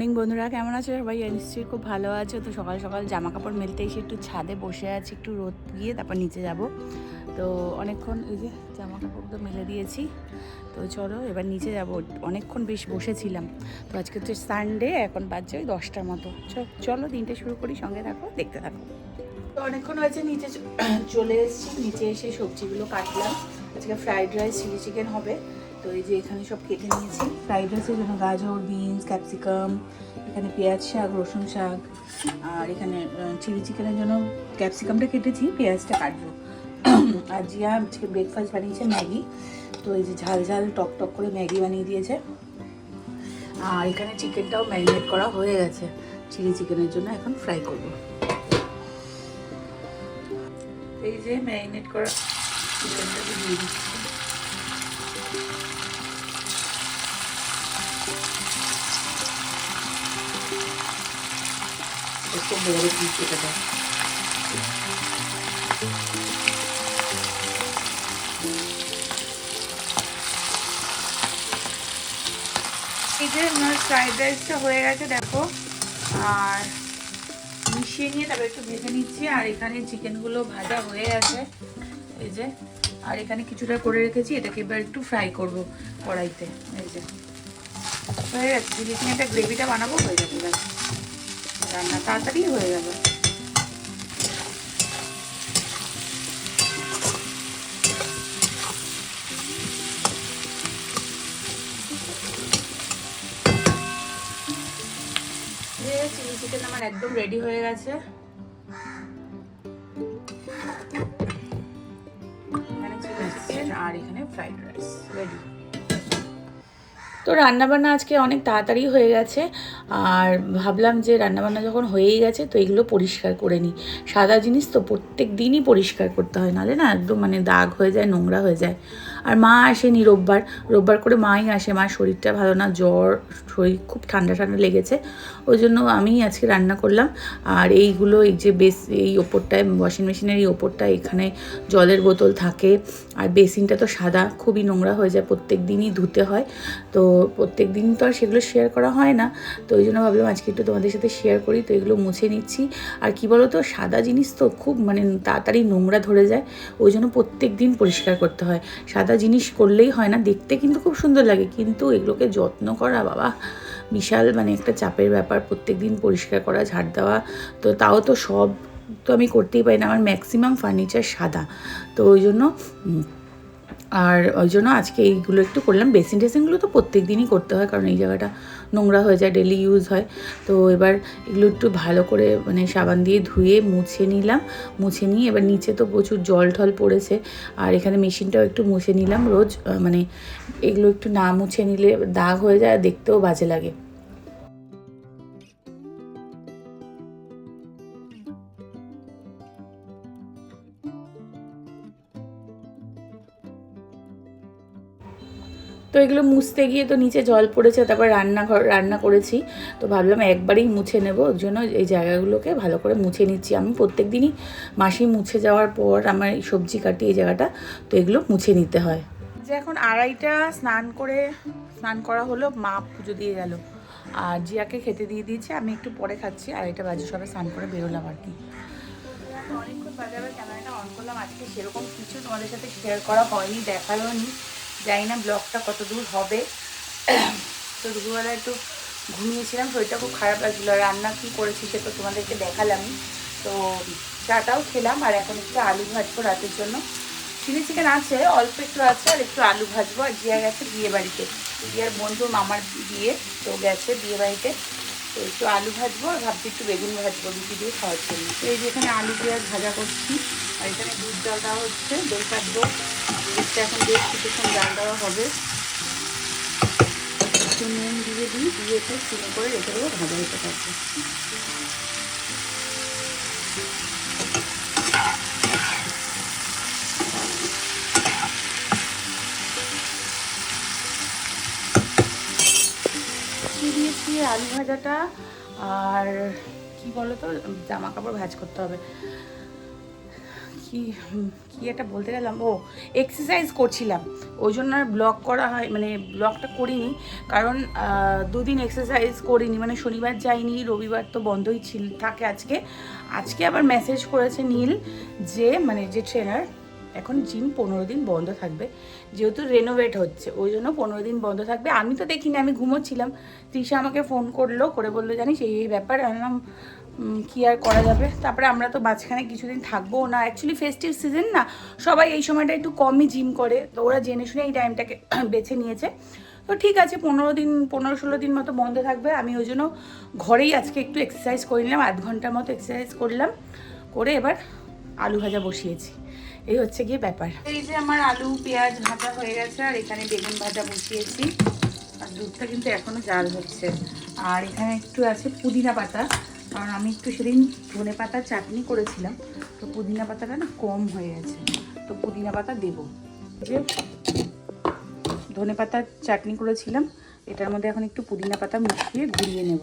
Morning বন্ধুরা কেমন আছো? সবাই নিশ্চয়ই খুব ভালো আছো। তো সকাল সকাল জামা কাপড় মেলতে এসে একটু ছাদে বসে আছি, একটু রোদ গিয়ে তারপর নিচে যাব। তো অনেকক্ষণ এই যে জামা কাপড় তো মেলে দিয়েছি। তো চলো এবার নিচে যাব। অনেকক্ষণ বেশ বসেছিলাম। তো আজকে হচ্ছে সানডে এখন বাজছে ওই দশটার মতো। চলো দিনটা শুরু করি, সঙ্গে থাকো, দেখতে থাকো। তো অনেকক্ষণ হয়েছে, নিচে চলে এসেছি। নিচে এসে সবজিগুলো কাটলাম। আজকে ফ্রাইড রাইস চিলি চিকেন হবে। তো এই যে এখানে সব কেটে নিয়েছি। ফ্রাইড রাইসের জন্য গাজর বিনস ক্যাপসিকাম এখানে পেঁয়াজ শাক, রসুন শাক, আর এখানে চিলি চিকেনের জন্য ক্যাপসিকামটা কেটেছি, পেঁয়াজটা কাটবো। আর জিয়া আজকে ব্রেকফাস্ট বানিয়েছে ম্যাগি, তো এই যে ঝাল ঝাল টক টক করে ম্যাগি বানিয়ে দিয়েছে। আর এখানে চিকেনটাও ম্যারিনেট করা হয়ে গেছে। চিলি চিকেনের জন্য এখন ফ্রাই করব। এই যে ম্যারিনেট করা চিকেনটাকে দিয়ে দিচ্ছি। একটু বড় পিস কেটে দেয় এই যে আমার ফ্রাইড রাইসটা হয়ে গেছে, দেখো। আর মিশিয়ে নিয়ে তারপর একটু ভেজে নিচ্ছি। আর এখানে চিকেনগুলো ভাজা হয়ে গেছে। এই যে, আর এখানে কিছুটা করে রেখেছি। এটাকে এবার একটু ফ্রাই করব কড়াইতে। এই যে, হয়ে গেছে। চিলি চিকেনটা গ্রেভিটা বানাবো, হয়ে যাবে রান্না, তাড়াতাড়ি হয়ে যাবে। চিলি চিকেন আমার একদম রেডি হয়ে গেছে। আর এখানে ফ্রাইড রাইস রেডি তো রান্নাবান্না আজকে অনেক তাড়াতাড়ি হয়ে গেছে। আর ভাবলাম যে রান্নাবান্না যখন হয়েই গেছে তো এগুলো পরিষ্কার করে নিই। সাদা জিনিস তো প্রত্যেক দিনই পরিষ্কার করতে হয়, নাহলে না একদম মানে দাগ হয়ে যায়, নোংরা হয়ে যায়। আর মা আসেনি রোববার। রোববার করে মাই আসে। মার শরীরটা ভালো না, জ্বর, শরীর খুব ঠান্ডা ঠান্ডা লেগেছে। ওই জন্য আমিই আজকে রান্না করলাম। আর এইগুলো এই যে বেস, এই ওপরটায় ওয়াশিং মেশিনের এই ওপরটায় এখানে জলের বোতল থাকে। আর বেসিনটা তো সাদা, খুবই নোংরা হয়ে যায়। প্রত্যেক দিনই ধুতে হয়। তো প্রত্যেক দিন তো আর সেগুলো শেয়ার করা হয় না। তো ওই জন্য ভাবলাম আজকে একটু তোমাদের সাথে শেয়ার করি। তো এগুলো মুছে নিচ্ছি। আর কি বলো তো সাদা জিনিস তো খুব মানে তাড়াতাড়ি নোংরা ধরে যায়। ওই জন্য প্রত্যেক দিন পরিষ্কার করতে হয়। সাদা জিনিস করলেই হয় না। দেখতে কিন্তু খুব সুন্দর লাগে। কিন্তু এগুলোকে যত্ন করা, বাবা, বিশাল মানে একটা চাপের ব্যাপার। প্রত্যেক দিন পরিষ্কার করা, ঝাড় দেওয়া, তো তাও তো সব তো আমি করতেই পারি না। আমার ম্যাক্সিমাম ফার্নিচার সাদা। তো ওই জন্য আর ওই জন্য আজকে এইগুলো একটু করলাম। বেসিন টেসিনগুলো তো প্রত্যেক দিনই করতে হয়, কারণ এই জায়গাটা নোংরা হয়ে যায় ডেলি ইউজ হয়। তো এবার এগুলো একটু ভালো করে মানে সাবান দিয়ে ধুয়ে মুছে নিলাম, মুছে নিয়ে এবার নিচে তো প্রচুর জল টল পড়েছে। আর এখানে মেশিনটাও একটু মুছে নিলাম রোজ মানে এগুলো একটু না মুছে নিলে দাগ হয়ে যায়, দেখতেও বাজে লাগে। তো এগুলো মুছতে গিয়ে তো নিচে জল পড়েছে, তারপর রান্নাঘর, রান্না করেছি। তো ভাবলাম একবারেই মুছে নেব, ওর জন্য এই জায়গাগুলোকে ভালো করে মুছে নিচ্ছি। আমি প্রত্যেক দিনই মাসি মুছে যাওয়ার পর আমার এই সবজি কাটি এই জায়গাটা, তো এগুলো মুছে নিতে হয়। যে এখন আড়াইটা স্নান করে, স্নান করা হলো, মা পুজো দিয়ে গেল। আর জিয়াকে খেতে দিয়ে দিয়েছি, আমি একটু পরে খাচ্ছি, আড়াইটা বাজে, সবে স্নান করে বেরোলাম আর কি। অনেকক্ষণ বাজে আবার ক্যামেরাটা অন করলাম, আজকে সেরকম কিছু তোমাদের সাথে শেয়ার করা হয়নি দেখাল নি। জানি না ব্লগটা কত দূর হবে। তো দুপুরবেলা একটু ঘুমিয়েছিলাম, শরীরটা খুব খারাপ লাগছিল। রান্না কী করেছি সে তো তোমাদেরকে দেখালামই। তো চাটাও খেলাম, আর এখন একটু আলু ভাজবো রাতের জন্য। চিলি চিকেন আছে, অল্প একটু আছে, আর একটু আলু ভাজবো। আর জিয়া গেছে বিয়ে বাড়িতে। জিয়ার বন্ধু মামার বিয়ে, তো গেছে বিয়ে বাড়িতে। তো একটু আলু ভাজবো, আর ভাবছি একটু বেগুন ভাজবো রুটি দিয়ে খাওয়ার জন্য। তো এই যেখানে আলু পেঁয়াজ ভাজা করছি। আর এখানে দুধ ডাল দেওয়া হচ্ছে, দই কাটবো। দুধটা এখন বেশ কিছুক্ষণ ডাল দেওয়া হবে। একটু নুন দিয়ে দিই, দিয়ে একটু চিনি করে রেখে দেবো, ভাজা হতে থাকবে। দিয়েছি? আলু ভাজাটা আর কি বলো তো? জামা কাপড় ভাজ করতে হবে। কি কি একটা বলতে গেলাম? ও এক্সারসাইজ করছিলাম। ওই জন্য আর ব্লগ করা হয় মানে ব্লগটা করিনি। কারণ দুদিন এক্সারসাইজ করিনি। মানে শনিবার যাইনি, রবিবার তো বন্ধই ছিল, থাকে আজকে। আজকে আবার মেসেজ করেছে নীল যে মানে যে ট্রেনার এখন জিম পনেরো দিন বন্ধ থাকবে। যেহেতু রেনোভেট হচ্ছে, ওই জন্য পনেরো দিন বন্ধ থাকবে। আমি তো দেখিনি, আমি ঘুমোচ্ছিলাম। তৃষা আমাকে ফোন করল, করে বলল, জানিস, এই এই ব্যাপার, আমি কি আর করা যাবে? তারপরে আমরা তো মাঝখানে কিছুদিন থাকব না। অ্যাকচুয়ালি ফেস্টিভ সিজন না, সবাই এই সময়টা একটু কমই জিম করে। তো ওরা জেনে শুনে এই টাইমটাকে বেছে নিয়েছে। তো ঠিক আছে, পনেরো দিন, পনেরো ষোলো দিন মতো বন্ধ থাকবে। আমি ওই জন্য ঘরেই আজকে একটু এক্সারসাইজ করে নিলাম, আধ ঘণ্টার মতো এক্সারসাইজ করলাম। করে এবার আলু ভাজা বসিয়েছি। এই হচ্ছে গিয়ে ব্যাপার। এই যে আমার আলু, পেঁয়াজ ভাজা হয়ে গেছে, আর এখানে বেগুন ভাজা বসিয়েছি। আর দুধটা কিন্তু এখনও জাল হচ্ছে। আর এখানে একটু আছে পুদিনা পাতা। কারণ আমি একটু সেদিন ধনে পাতা চাটনি করেছিলাম, তো পুদিনা পাতাটা না কম হয়ে গেছে, তো পুদিনা পাতা দেবো। যে ধনে পাতার চাটনি করেছিলাম, এটার মধ্যে এখন একটু পুদিনা পাতা মিশিয়ে ঘুরিয়ে নেব,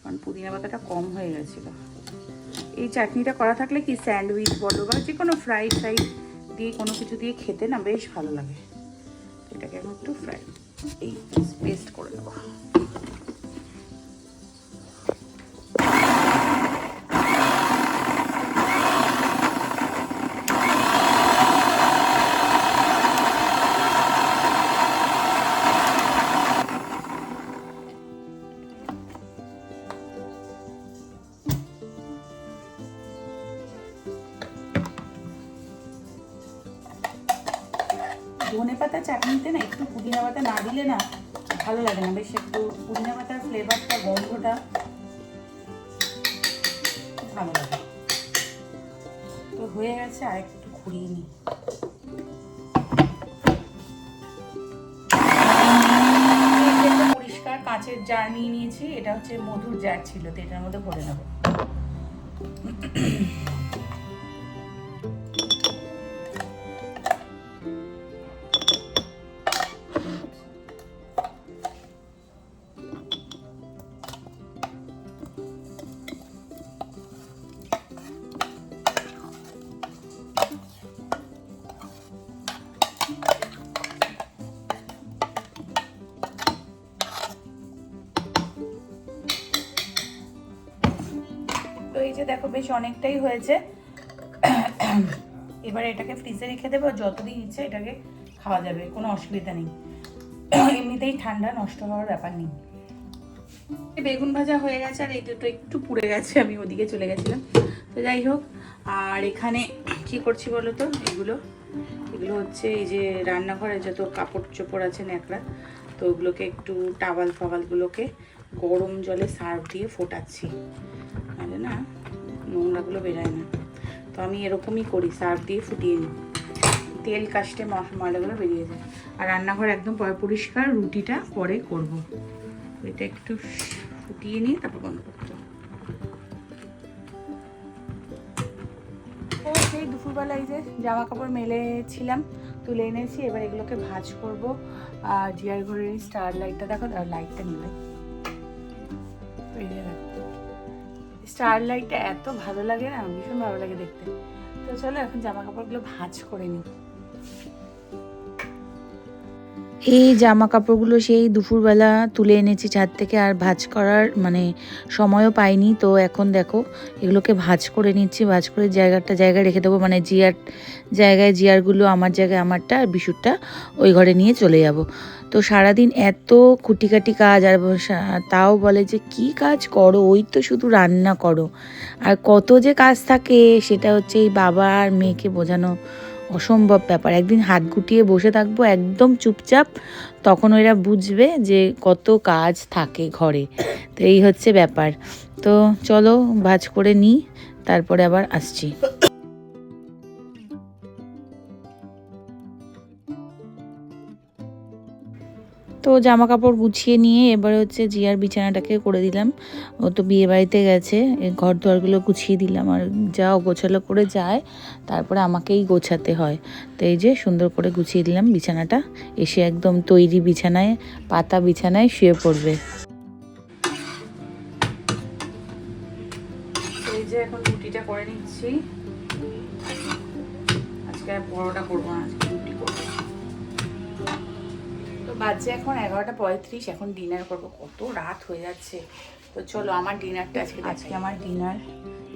কারণ পুদিনা পাতাটা কম হয়ে গেছিল। এই চাটনিটা করা থাকলে কি স্যান্ডউইচ বলো বা যে কোনো ফ্রাই ফ্রাই দিয়ে কোনো কিছু দিয়ে খেতে না বেশ ভালো লাগে। এটাকে এখন একটু ফ্রাই, এই পেস্ট করে নেব। ধনে পাতা চাটনিতে না একটু পুদিনা পাতা না দিলে না ভালো লাগে না। বেশ একটু পুদিনা পাতার ফ্লেভারটা গন্ধটা ভালো লাগে। তো হয়ে গেছে, আর একটু ঘুরিয়ে নিই। পরিষ্কার কাঁচের জার নিয়ে নিয়েছি। এটা হচ্ছে মধুর জার ছিল, তো এটার মধ্যে ভরে নেব। বেশ অনেকটাই হয়েছে। এবার এটাকে ফ্রিজে রেখে দেবো যতদিন ইচ্ছে এটাকে খাওয়া যাবে, কোনো অসুবিধা নেই। এমনিতেই ঠান্ডা, নষ্ট হওয়ার ব্যাপার নেই। বেগুন ভাজা হয়ে গেছে আর এই দুটো একটু পুড়ে গেছে, আমি ওদিকে চলে গেছিলাম। তো যাই হোক, আর এখানে কি করছি বলো তো? এগুলো এগুলো হচ্ছে এই যে রান্নাঘরে যত কাপড় চোপড় আছে ন্যাকড়া, তো ওগুলোকে একটু টাওয়াল ফাওয়ালগুলোকে গরম জলে সার্ফ দিয়ে ফোটাচ্ছি। না নোংরাগুলো বেরোয় না। তো আমি এরকমই করি, সার্ফ দিয়ে ফুটিয়ে নিই। তেল কাস্টে মশলাগুলো বেরিয়ে যায়। আর রান্নাঘর একদম পরিষ্কার, রুটিটা পরে করব। এটা একটু ফুটিয়ে নিয়ে তারপর বন্ধ করতে। সেই দুপুরবেলা এই যে জামা কাপড় মেলেছিলাম, তুলে এনেছি। এবার এগুলোকে ভাঁজ করব। আর জিয়ার ঘরের স্টার লাইটটা দেখো লাইটটা নিবে স্টার লাইটটা এত ভালো লাগে না, ভীষণ ভালো লাগে দেখতে। তো চলো এখন জামা কাপড়গুলো ভাঁজ করে নিই। এই জামা কাপড়গুলো সেই দুপুরবেলা তুলে এনেছি ছাদ থেকে, আর ভাঁজ করার মানে সময়ও পাইনি। তো এখন দেখো, এগুলোকে ভাঁজ করে নিচ্ছি, ভাঁজ করে জায়গাটা জায়গায় রেখে দেবো। মানে জিয়ার জায়গায়, জিয়ারগুলো আমার জায়গায়, আমারটা আর বিশুরটা ওই ঘরে নিয়ে চলে যাব। তো সারাদিন এত খুঁটিকাটি কাজ, আর তাও বলে যে, কি কাজ করো? ওই তো শুধু রান্না করো। আর কত যে কাজ থাকে, সেটা হচ্ছে এই বাবা আর মেয়েকে বোঝানো অসম্ভব ব্যাপার। একদিন হাত গুটিয়ে বসে থাকব একদম চুপচাপ, তখন ওরা বুঝবে যে কত কাজ থাকে ঘরে। তো এই হচ্ছে ব্যাপার। তো চলো ভাজ করে নিই, তারপরে আবার আসছি। তো জামা কাপড় গুছিয়ে নিয়ে এবারে হচ্ছে জিয়ার বিছানাটাকে করে দিলাম। ও তো বিয়ে বাড়িতে গেছে ঘর দোয়ারগুলো গুছিয়ে দিলাম আর যা গোছালো করে যায়, তারপরে আমাকেই গোছাতে হয়। তো এই যে সুন্দর করে গুছিয়ে দিলাম বিছানাটা, এসে একদম তৈরি বিছানায়, পাতা বিছানায় শুয়ে পড়বে। এই যে এখন করে নিচ্ছি। পরোটা করব না, আজকে রুটি করব। তো বাজছে এখন এগারোটা পঁয়ত্রিশ এখন ডিনার করব। কত রাত হয়ে যাচ্ছে। তো চলো আমার ডিনারটা আজকে আজকে আমার ডিনার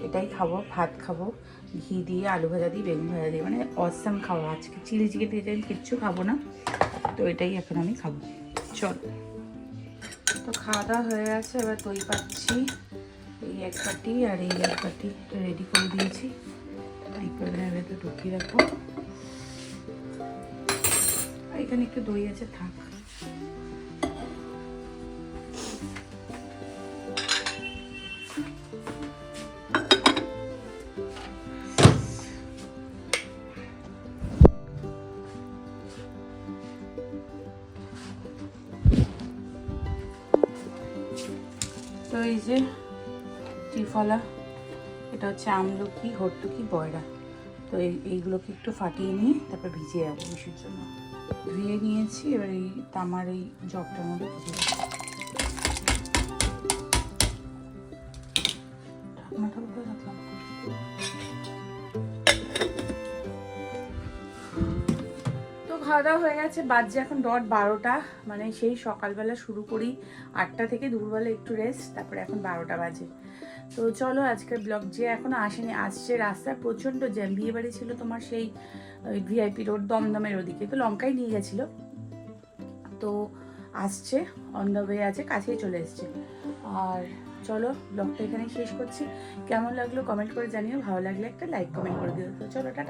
এটাই খাব ভাত খাব ঘি দিয়ে আলু ভাজা দিয়ে বেগুন ভাজা দিয়ে। মানে অসাম খাব আজকে। চিলি চিকেন দিয়ে আমি কিচ্ছু খাব না। তো এটাই এখন আমি খাব। চল। তো খাওয়া দাওয়া হয়ে গেছে এবার দই পাচ্ছি। এই এক বাটি আর এই এক বাটি রেডি করে দিয়েছি। ভেতরে ঢুকিয়ে রাখব। এখানে একটু দই আছে থাক। তো এই যে ত্রিফলা এটা হচ্ছে আমলকি হর্তুকি বয়রা। তো এই, এইগুলোকে একটু ফাটিয়ে নিয়ে তারপর ভিজিয়ে রাখব বিষের জন্য ধুয়ে নিয়েছি, এবার এই তামার এই জগটার মধ্যে ভিজিয়ে দাওয়া হয়ে গেছে, বাজছে এখন ডট বারোটা। মানে সেই সকালবেলা শুরু করি আটটা থেকে, দুপুরবেলা একটু রেস্ট তারপরে এখন বারোটা বাজে। তো চলো আজকের ব্লগ যে এখনও আসেনি, আসছে রাস্তায় প্রচণ্ড জ্যাম বিয়ে বাড়ি ছিল তোমার সেই ভিআইপি রোড দমদমের ওদিকে, তো লঙ্কাই নিয়ে গেছিল। তো আসছে অন দ্য ওয়ে আছে, কাছেই চলে এসছে। আর চলো ব্লগটা এখানেই শেষ করছি। কেমন লাগল কমেন্ট করে জানিও, ভালো লাগলে একটা লাইক কমেন্ট করে দিও। তো চলো, টাটা।